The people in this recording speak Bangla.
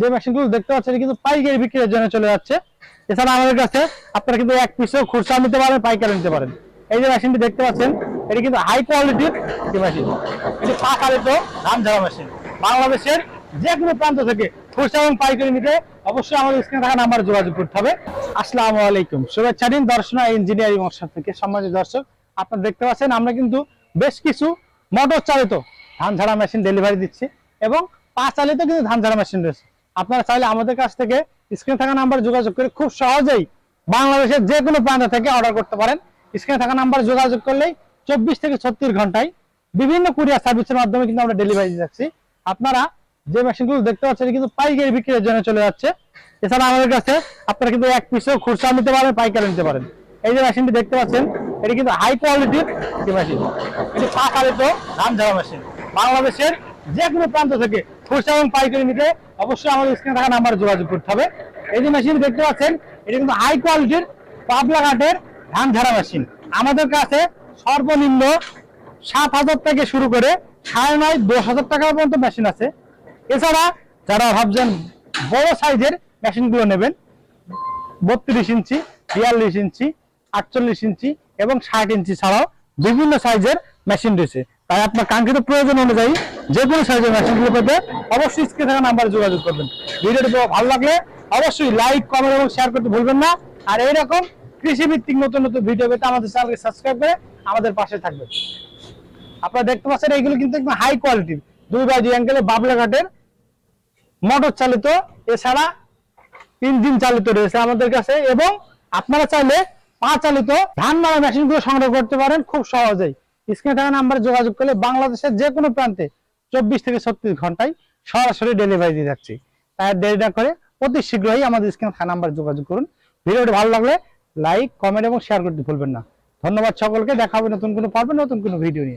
যে মেশিনগুলো দেখতে পাচ্ছেন কিন্তু পাইকারি বিক্রির জন্য চলে যাচ্ছে। এছাড়া আমাদের কাছে আপনারা কিন্তু এক পিসও খুচরা নিতে পারেন, পাইকারি নিতে পারেন। এই যে মেশিনটি দেখতে পাচ্ছেন, এটি কিন্তু হাই কোয়ালিটির একটি মেশিন এটি পা চালিত ধান ঝাড়া মেশিন বাংলাদেশের যে কোনো প্রান্ত থেকে খুচরা এবং পাইকারি নিতে অবশ্যই আমাদের স্ক্রিনে থাকা নাম্বারে যোগাযোগ করতে হবে। আসসালামু আলাইকুম। শুভেচ্ছা দিন, দর্শনা ইঞ্জিনিয়ারিং ওয়ার্কশপ থেকে সম্মানিত দর্শক। আপনারা দেখতে পাচ্ছেন, আমরা কিন্তু বেশ কিছু মোটর চালিত ধান ঝাড়া মেশিন ডেলিভারি দিচ্ছি এবং পা চালিত কিন্তু ধান ঝাড়া মেশিন রয়েছে। আপনারা চাইলে আমাদের কাছ থেকে স্ক্রিনে থাকা নাম্বার যোগাযোগ করে খুব সহজেই বাংলাদেশের যে কোনো প্রান্ত থেকে অর্ডার করতে পারেন। স্ক্রিনে থাকা নাম্বার যোগাযোগ করলেই চব্বিশ থেকে ছত্রিশ ঘন্টায় বিভিন্ন কুরিয়ার সার্ভিসের মাধ্যমে কিন্তু আমরা ডেলিভারি যাচ্ছি। আপনারা যে মেশিনগুলো দেখতে পাচ্ছেন কিন্তু পাইকারি বিক্রির জন্য চলে যাচ্ছে। এছাড়া আমাদের কাছে আপনারা কিন্তু এক পিসও খুচরা নিতে পারেন, পাইকারি নিতে পারেন। এই যে মেশিনটি দেখতে পাচ্ছেন, এটি কিন্তু হাই কোয়ালিটির মেশিন এটি পা চালিত ধান ঝাড়া মেশিন বাংলাদেশের যে কোনো প্রান্ত থেকে খুচরা এবং পাইকারি নিতে অবশ্যই আমাদের স্ক্রিনে থাকা নাম্বারে যোগাযোগ করতে হবে। এই যে মেশিন দেখতে পাচ্ছেন, এটি কিন্তু হাই কোয়ালিটির পাবলা ঘাটের ধান ঝাড়া মেশিন আমাদের কাছে সর্বনিম্ন সাত হাজার থেকে শুরু করে সাড়ে নয়, দশ হাজার টাকা পর্যন্ত মেশিন আছে। এছাড়া যারা ভাবছেন বড় সাইজের মেশিনগুলো নেবেন, বত্রিশ ইঞ্চি, বিয়াল্লিশ ইঞ্চি, আটচল্লিশ ইঞ্চি এবং ষাট ইঞ্চি ছাড়াও বিভিন্ন সাইজের মেশিন রয়েছে। তাই আপনার কাঙ্ক্ষিত প্রয়োজন অনুযায়ী যে কোনো সাইজের মেশিনগুলো পেতে অবশ্যই স্ক্রিনে থাকা নাম্বারে যোগাযোগ করবেন। ভিডিওটি ভালো লাগলে অবশ্যই লাইক কমেন্ট এবং শেয়ার করতে ভুলবেন না। আর এইরকম কৃষি ভিত্তিক নতুন নতুন ভিডিও পেতে আমাদের চ্যানেলকে সাবস্ক্রাইব করে আমাদের পাশে থাকবেন। আপনারা দেখতে পাচ্ছেন এইগুলো কিন্তু একদম হাই কোয়ালিটির দুই বাই দুই অ্যাঙ্গেলে বাবলা ঘাটের মোটর চালিত, এছাড়া ইঞ্জিন চালিত রয়েছে আমাদের কাছে এবং আপনারা চাইলে পা চালিত ধান মারা মেশিনগুলো সংগ্রহ করতে পারেন খুব সহজেই। স্ক্রিনে থাকা নাম্বারে যোগাযোগ করলে বাংলাদেশের যে কোনো প্রান্তে চব্বিশ থেকে ছত্রিশ ঘন্টায় সরাসরি ডেলিভারি দিয়ে যাচ্ছি। তাই দেরি না করে অতি শীঘ্রই আমাদের স্ক্রিনে থাকা নাম্বারে যোগাযোগ করুন। ভিডিওটি ভালো লাগলে লাইক কমেন্ট এবং শেয়ার করতে ভুলবেন না। ধন্যবাদ সকলকে। দেখা হবে নতুন কোনো পারবেন নতুন কোনো ভিডিও নিয়ে।